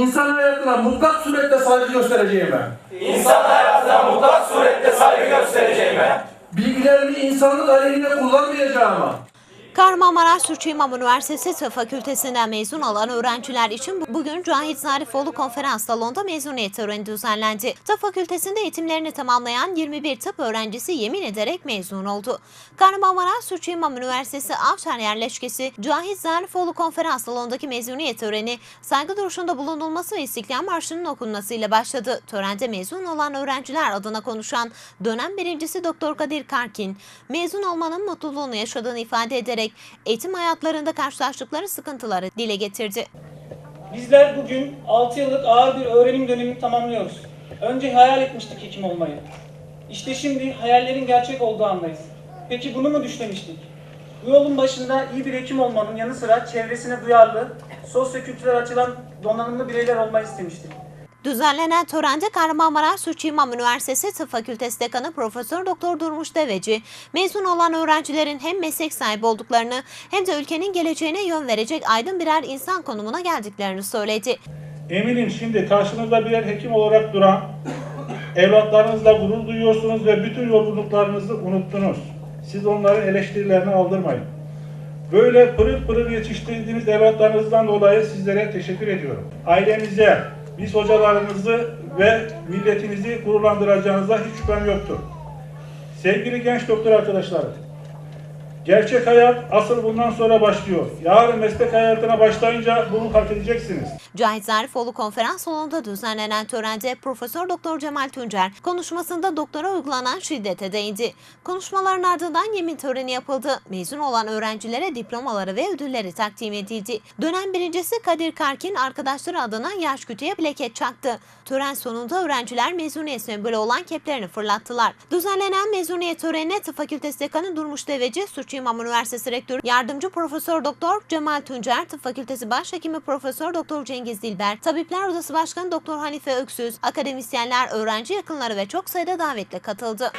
insan hayatına mutlak surette saygı göstereceğime, İnsan hayatına mutlak surette saygı göstereceğime, bilgilerimi insanlık aleyhine kullanmayacağıma, Kahramanmaraş Türkçe İmam Üniversitesi Tıp Fakültesinden mezun olan öğrenciler için bu- bugün Cahit Zarifoğlu Konferans Salonu'nda mezuniyet töreni düzenlendi. Tıp Fakültesinde eğitimlerini tamamlayan 21 tıp öğrencisi yemin ederek mezun oldu. Kahramanmaraş Türkçe İmam Üniversitesi Avşar Yerleşkesi Cahit Zarifoğlu Konferans Salonu'ndaki mezuniyet töreni saygı duruşunda bulunulması ve İstiklal Marşı'nın okunmasıyla başladı. Törende mezun olan öğrenciler adına konuşan dönem birincisi Doktor Kadir Karkin, mezun olmanın mutluluğunu yaşadığını ifade ederek eğitim hayatlarında karşılaştıkları sıkıntıları dile getirdi. Bizler bugün 6 yıllık ağır bir öğrenim dönemini tamamlıyoruz. Önce hayal etmiştik hekim olmayı. İşte şimdi hayallerin gerçek olduğu andayız. Peki bunu mu düşlemiştik? Bu yolun başında iyi bir hekim olmanın yanı sıra çevresine duyarlı, sosyokültürel açıdan donanımlı bireyler olmayı istemiştik. Düzenlenen törende Kahramanmaraş Sütçü İmam Üniversitesi Tıp Fakültesi Dekanı Profesör Doktor Durmuş Deveci, mezun olan öğrencilerin hem meslek sahibi olduklarını hem de ülkenin geleceğine yön verecek aydın birer insan konumuna geldiklerini söyledi. Eminim şimdi karşınızda birer hekim olarak duran evlatlarınızla gurur duyuyorsunuz ve bütün yorgunluklarınızı unuttunuz. Siz onların eleştirilerini aldırmayın. Böyle pırıl pırıl yetiştirdiğiniz evlatlarınızdan dolayı sizlere teşekkür ediyorum. Ailenize, biz hocalarınızı ve milletinizi gururlandıracağınıza hiç şüphem yoktur. Sevgili genç doktor arkadaşlarım, gerçek hayat asıl bundan sonra başlıyor. Yarın meslek hayatına başlayınca bunu fark edeceksiniz. Cahit Zarifoğlu konferans salonunda düzenlenen törende Profesör Doktor Cemal Tuncer konuşmasında doktora uygulanan şiddete değindi. Konuşmaların ardından yemin töreni yapıldı. Mezun olan öğrencilere diplomaları ve ödülleri takdim edildi. Dönem birincisi Kadir Karkin arkadaşları adına yaş kütüğe plaket çaktı. Tören sonunda öğrenciler mezuniyet sembolü olan keplerini fırlattılar. Düzenlenen mezuniyet törenine Tıp Fakültesi Dekanı Durmuş Deveci, Suçu İmam Üniversitesi Rektörü Yardımcı Profesör Doktor Cemal Tuncer, Tıp Fakültesi Başhekimi Profesör Doktor Cengiz Dilber, Tabipler Odası Başkanı Doktor Hanife Öksüz, akademisyenler, öğrenci yakınları ve çok sayıda davetle katıldı.